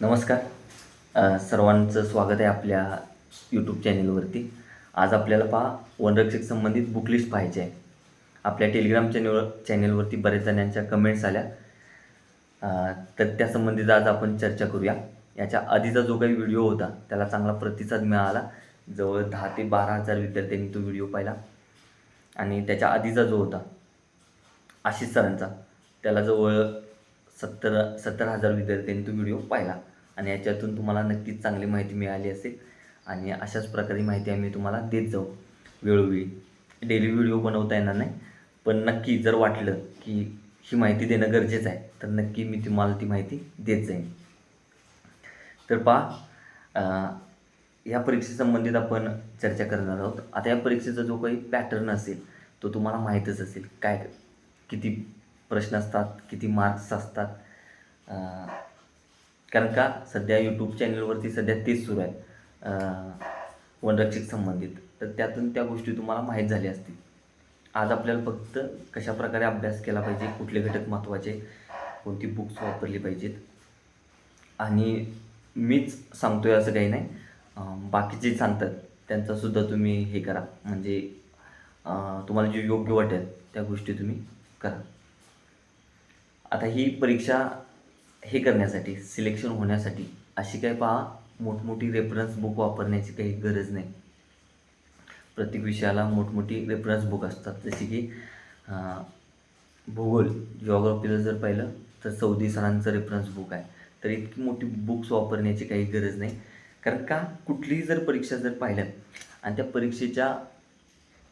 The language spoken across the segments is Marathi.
नमस्कार. सर्वांचं स्वागत आहे आपल्या यूट्यूब चॅनेलवरती आज आपल्याला पहा वनरक्षक संबंधित बुकलिस्ट पाहायची आहे. आपल्या टेलिग्राम चॅनेल चॅनेलवरती बऱ्याच जणांच्या कमेंट्स आल्या. तर त्या संबंधित आज आपण चर्चा करूया. याच्या आधीचा जो काही व्हिडिओ होता त्याला चांगला प्रतिसाद मिळाला. जवळ दहा ते बारा हजार विद्यार्थ्यांनी तो व्हिडिओ पाहिला. आणि त्याच्या आधीचा जो होता आशिष सरांचा त्याला जवळ सत्तर सत्तर हजार विद्यार्थ्यांनी तो व्हिडिओ पाहिला. आणि याच्यातून तुम्हाला नक्कीच चांगली माहिती मिळाली असेल. आणि अशाच प्रकारे माहिती आम्ही तुम्हाला देत जाऊ. वेळोवेळी. डेली व्हिडिओ बनवता येणार नाही. पण नक्की जर वाटलं की ही माहिती देणं गरजेचं आहे तर नक्की मी तुम्हाला ती माहिती देत जाईन. तर पहा या परीक्षेसंबंधित आपण चर्चा करणार आहोत. आता या परीक्षेचा जो काही पॅटर्न असेल तो तुम्हाला माहीतच असेल. काय किती प्रश्न असतात किती मार्क्स असतात. कारण का? सध्या यूट्यूब चॅनलवरती सध्या तेच सुरू आहे वनरक्षक संबंधित. तर त्यातून त्या गोष्टी तुम्हाला माहीत झाल्या असतील. आज आपल्याला फक्त कशा प्रकारे अभ्यास केला पाहिजे कुठले घटक महत्त्वाचे कोणती बुक्स वापरली पाहिजेत. आणि मीच सांगतो आहे असं काही नाही. बाकीचे सांगतात त्यांचासुद्धा तुम्ही हे करा. म्हणजे तुम्हाला जे योग्य वाटेल त्या गोष्टी तुम्ही करा. आता ही परीक्षा हे करण्यासाठी सिलेक्शन होण्यासाठी अशी काही पहा मोठमोठी रेफरन्स बुक वापरण्याची काही गरज नाही. प्रत्येक विषयाला मोठमोठी रेफरन्स बुक असतात. जसे की भूगोल जॉग्रॉफीला जर पाहिलं तर सौदी सरांचं रेफरन्स बुक आहे. तर इतकी मोठी बुक्स वापरण्याची काही गरज नाही. कारण का? कुठलीही जर परीक्षा जर पाहिलं आणि त्या परीक्षेच्या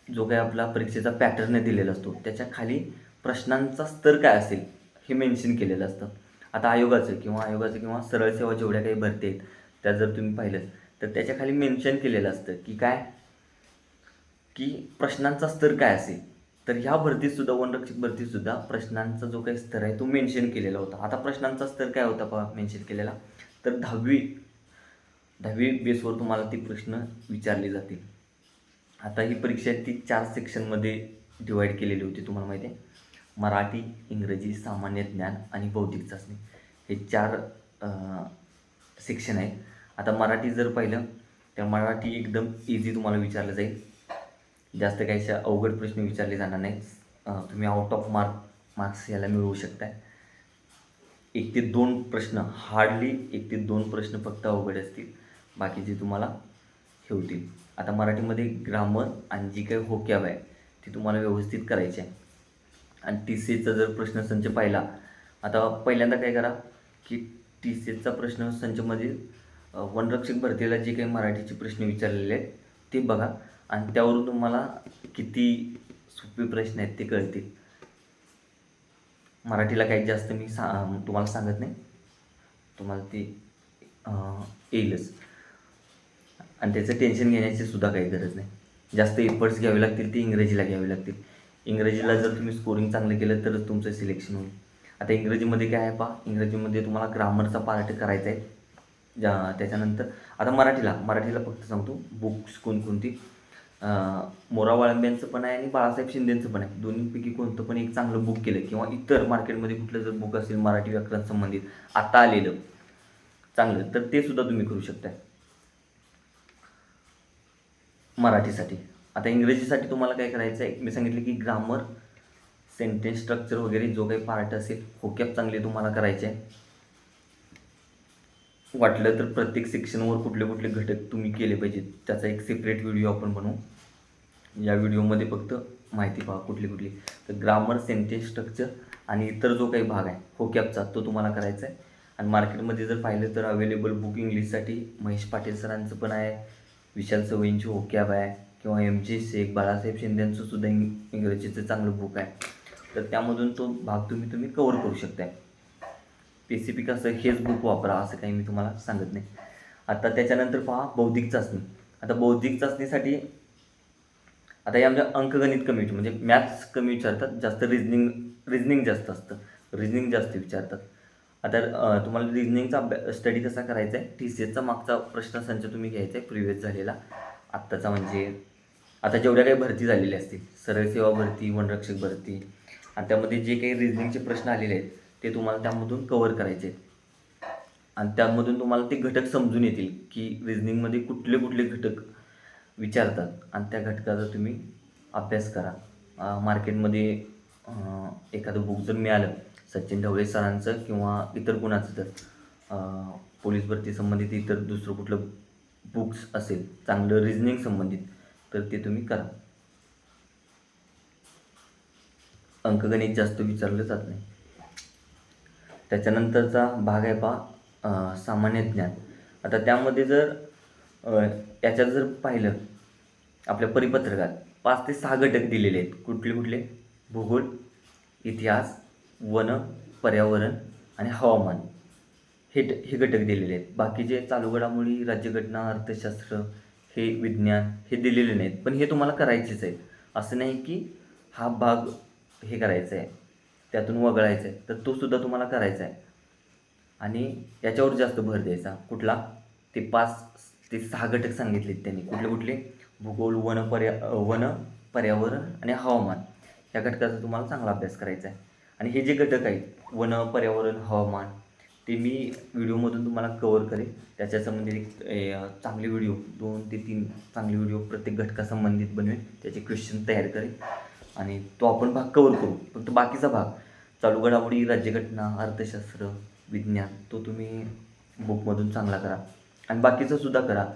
जो काही आपला परीक्षेचा पॅटर्न दिलेला असतो त्याच्याखाली प्रश्नांचा स्तर काय असेल? हे मेन्शन केलेलं असतं. आता आयोगाचं किंवा आयोगाचं किंवा सरळ सेवा जेवढ्या काही भरती आहेत त्या जर तुम्ही पाहिलं तर त्याच्याखाली मेन्शन केलेलं असतं की काय? की प्रश्नांचा स्तर काय असेल? तर ह्या भरतीतसुद्धा वनरक्षक भरतीतसुद्धा प्रश्नांचा जो काही स्तर आहे तो मेन्शन केलेला होता. आता प्रश्नांचा स्तर काय होता पहा मेन्शन केलेला? तर दहावी दहावी बेसवर तुम्हाला ती प्रश्न विचारले जातील. आता ही परीक्षा ती चार सेक्शनमध्ये डिवाईड केलेली होती तुम्हाला माहिती आहे? मराठी इंग्रजी सामान्य ज्ञान आणि बौद्धिक चाचणी हे चार सेक्शन आहेत. आता मराठी जर पाहिलं तर मराठी एकदम इझी तुम्हाला विचारलं जाईल. जास्त काही अशा अवघड प्रश्न विचारले जाणार नाही तुम्ही आउट ऑफ मार्क मार्क्स याला मिळवू शकताय. एक ते दोन प्रश्न हार्डली एक ते दोन प्रश्न फक्त अवघड असतील. बाकीचे तुम्हाला हे होतील आता मराठीमध्ये ग्रामर आणि जी काही होक्याब आहे ती तुम्हाला व्यवस्थित करायची आहे. आणि टी सी एचा जर प्रश्नसंच पाहिला आता पहिल्यांदा काय करा की टी सी एचा प्रश्नसंचमध्ये अ, वनरक्षक भरतीला जे काही मराठीचे प्रश्न विचारलेले आहेत ते बघा. आणि त्यावरून तुम्हाला किती सोपे प्रश्न आहेत ते कळतील. मराठीला काही जास्त मी सा तुम्हाला सांगत नाही. तुम्हाला ते येईलच. आणि त्याचं टेन्शन घेण्याची सुद्धा काही गरज नाही. जास्त एफर्ट्स घ्यावे लागतील ते इंग्रजीला घ्यावे लागतील. इंग्रजीला जर तुम्ही स्कोरिंग चांगलं केलं तरच तुमचं सिलेक्शन होईल. आता इंग्रजीमध्ये काय आहे पहा इंग्रजीमध्ये तुम्हाला ग्रामरचा पार्ट करायचा आहे. ज्या त्याच्यानंतर आता मराठीला मराठीला फक्त सांगतो बुक्स कोणकोणती अं, मोरा वाळंब्यांचं पण आहे आणि बाळासाहेब शिंदेचं पण आहे. दोन्हीपैकी कोणतं पण एक चांगलं बुक केलं किंवा इतर मार्केटमध्ये कुठलं जर बुक असेल मराठी व्याकरण संबंधित आता आलेलं चांगलं तर ते सुद्धा तुम्ही करू शकताय. मराठीसाठी. आता इंग्रजीसाठी तुम्हाला काय करायचं आहे मी सांगितलं की ग्रामर सेंटेन्स स्ट्रक्चर वगैरे जो काही पार्ट असेल होकॅप चांगले तुम्हाला करायचे. आहे वाटलं तर प्रत्येक सेक्शनवर कुठले कुठले घटक तुम्ही केले पाहिजेत. त्याचा एक सेपरेट व्हिडिओ आपण बनवू. या व्हिडिओमध्ये फक्त माहिती पहा कुठली कुठली. तर ग्रामर सेंटेन्स स्ट्रक्चर आणि इतर जो काही भाग आहे होकॅपचा तो तुम्हाला करायचा आहे. आणि मार्केटमध्ये जर पाहिलं तर अवेलेबल बुक इंग्लिशसाठी महेश पाटील सरांचं पण आहे. विशाल सवयींची होकॅप आहे. किंवा एम जी शेख बाळासाहेब शिंदेंचं सुद्धा इंग इंग्रजीचं चांगलं बुक आहे. तर त्यामधून तो भाग तुम्ही तुम्ही कवर करू शकताय. स्पेसिफिक असं हेच बुक वापरा असं काही मी तुम्हाला सांगत नाही. आता त्याच्यानंतर पहा बौद्धिक चाचणी. आता बौद्धिक चाचणीसाठी आता या आमच्या अंकगणित कमी म्हणजे मॅथ्स कमी विचारतात जास्त रिजनिंग रिजनिंग जास्त असतं. रिजनिंग जास्त विचारतात. आता तुम्हाला रिजनिंगचा अभ्या स्टडी कसा करायचा आहे टी सी एसचा मागचा प्रश्नसंच तुम्ही घ्यायचा आहे प्रिव्हियस झालेला. आत्ताचा म्हणजे आता जेवढ्या काही भरती झालेल्या असतील सरळ सेवा भरती वनरक्षक भरती आणि त्यामध्ये जे काही रिजनिंगचे प्रश्न आलेले आहेत ते तुम्हाला त्यामधून कवर करायचे आहेत. आणि त्यामधून तुम्हाला ते घटक समजून येतील की रिजनिंगमध्ये कुठले कुठले घटक विचारतात. आणि त्या घटकाचा तुम्ही अभ्यास करा. मार्केटमध्ये एखादं बुक जर मिळालं सचिन ढवळे सरांचं किंवा इतर कुणाचं तर पोलीस भरती संबंधित इतर दुसरं कुठलं बुक्स असेल चांगलं रिजनिंग संबंधित तर ते तुम्ही करा. अंकगणित जास्त विचारलं जात नाही. त्याच्यानंतरचा भाग आहे पहा सामान्य ज्ञान. आता त्यामध्ये जर याच्यात जर पाहिलं आपल्या परिपत्रकात पाच ते सहा घटक दिलेले आहेत. कुठले कुठले? भूगोल इतिहास वन पर्यावरण आणि हवामान. हे हे घटक दिलेले आहेत. बाकीचे चालू घडामोडी राज्यघटना अर्थशास्त्र हे विज्ञान हे दिलेले नाहीत. पण हे तुम्हाला करायचेच आहे असं नाही की हा भाग हे करायचा आहे त्यातून वगळायचा आहे तर तो सुद्धा तुम्हाला करायचा आहे. आणि याच्यावर जास्त भर द्यायचा. कुठला? ते पाच ते सहा घटक सांगितलेत त्यांनी. कुठले कुठले? भूगोल वन पर्या वन पर्यावरण आणि हवामान. या घटकाचा तुम्हाला चांगला अभ्यास करायचा आहे. आणि हे जे घटक आहेत वन पर्यावरण हवामान ते मी व्हिडिओमधून तुम्हाला कवर करेन त्याच्या संबंधित एक चांगले व्हिडिओ दोन ते तीन चांगले व्हिडिओ प्रत्येक घटकासंबंधित बनवेन त्याचे क्वेश्चन तयार करेन आणि तो आपण भाग कवर करू. फक्त बाकीचा भाग चालू घडामोडी राज्यघटना अर्थशास्त्र विज्ञान तो तुम्ही बुकमधून चांगला करा. आणि बाकीचं सुद्धा करा.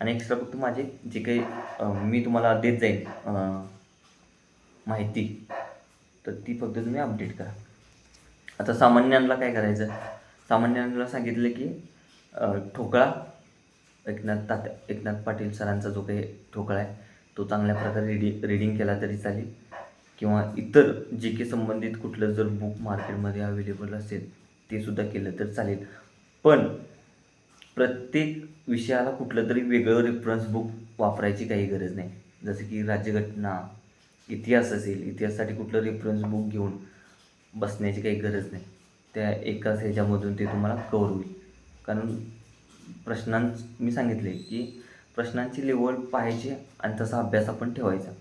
आणि एक्स्ट्रा फक्त माझे जे काही मी तुम्हाला देत जाईन माहिती तर ती फक्त तुम्ही अपडेट करा. आता सामान्यांना काय करायचं? सामान्यांना सांगितलं की ठोकळा एकनाथ तात्या एकनाथ पाटील सरांचा जो काही ठोकळा आहे तो चांगल्या प्रकारे रिडी रिडिंग केला तरी चालेल. किंवा इतर जे काही संबंधित कुठलं जर बुक मार्केटमध्ये अवेलेबल असेल ते सुद्धा केलं तर चालेल. पण प्रत्येक विषयाला कुठलं तरी वेगळं रेफरन्स बुक वापरायची काही गरज नाही. जसं की राज्यघटना इतिहास असेल इतिहासासाठी कुठलं रेफरन्स बुक घेऊन बसण्याची काही गरज नाही. त्या एकाच ह्याच्यामधून ते तुम्हाला कवर होईल. कारण प्रश्नां मी सांगितले की प्रश्नांची लेवल पाहायची आणि तसा अभ्यास आपण ठेवायचा.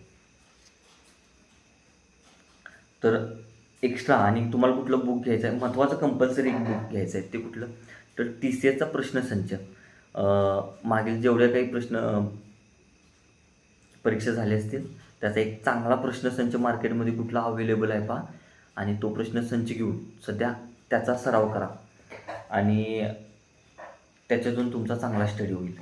तर एक्स्ट्रा आणि तुम्हाला कुठलं बुक घ्यायचं आहे महत्त्वाचं कंपल्सरी एक बुक घ्यायचं आहे ते कुठलं? तर टी सी एचा प्रश्नसंच. मागील जेवढ्या काही प्रश्न परीक्षा झाले असतील त्याचा एक चांगला प्रश्नसंच मार्केटमध्ये कुठला अवेलेबल आहे पहा. आणि तो प्रश्नसंच घेऊन सध्या त्याचा सराव करा. आणि त्याच्यातून तुमचा चांगला स्टडी होईल.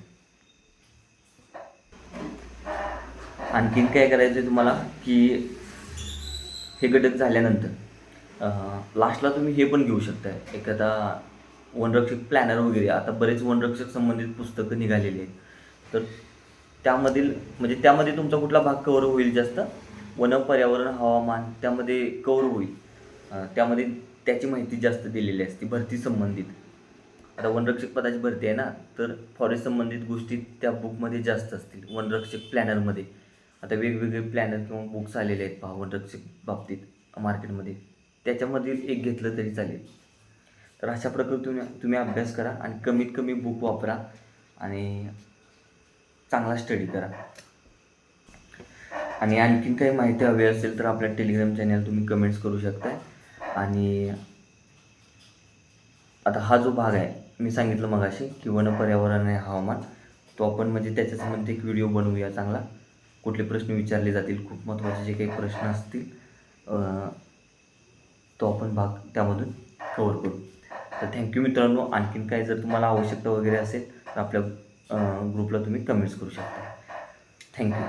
आणखीन काय करायचं आहे तुम्हाला की हे घटक झाल्यानंतर लास्टला तुम्ही हे पण घेऊ शकता एखादा वनरक्षक प्लॅनर वगैरे आता बरेच वनरक्षक संबंधित पुस्तकं निघालेली आहेत. तर त्यामधील म्हणजे त्यामध्ये तुमचा कुठला भाग कवर होईल जास्त? वन पर्यावरण हवामान त्यामध्ये कवर होईल. त्यामध्ये त्याची माहिती जास्त दिलेली असते भरती संबंधित. आता वनरक्षक पदाची भरती आहे ना तर फॉरेस्ट संबंधित गोष्टी त्या बुकमध्ये जास्त असतील वनरक्षक प्लॅनरमध्ये आता वेगवेगळे प्लॅनर किंवा बुक्स आलेले आहेत पहा वनरक्षक बाबतीत मार्केटमध्ये त्याच्यामधील एक घेतलं तरी चालेल. तर अशा प्रकारे तुम्ही तुम्ही अभ्यास करा आणि कमीत कमी बुक वापरा आणि चांगला स्टडी करा. आणि आणखीन काही माहिती हवी असेल तर आपल्या टेलिग्राम चॅनल तुम्ही कमेंट्स करू शकता आणि आता हा जो भाग आहे मी सांगितलं मगाशी की वन पर्यावरण आणि हवामान. तो आपण म्हणजे त्याच्या संबंधित एक व्हिडिओ बनवूया चांगला. कुठले प्रश्न विचारले जातील खूप महत्त्वाचे जे काही प्रश्न असतील तो आपण भाग त्यामधून कवर करू. तर थँक्यू मित्रांनो. आणखीन काय जर तुम्हाला आवश्यकता वगैरे असेल तर आपल्या ग्रुपला तुम्ही कमेंट्स करू शकता. थँक्यू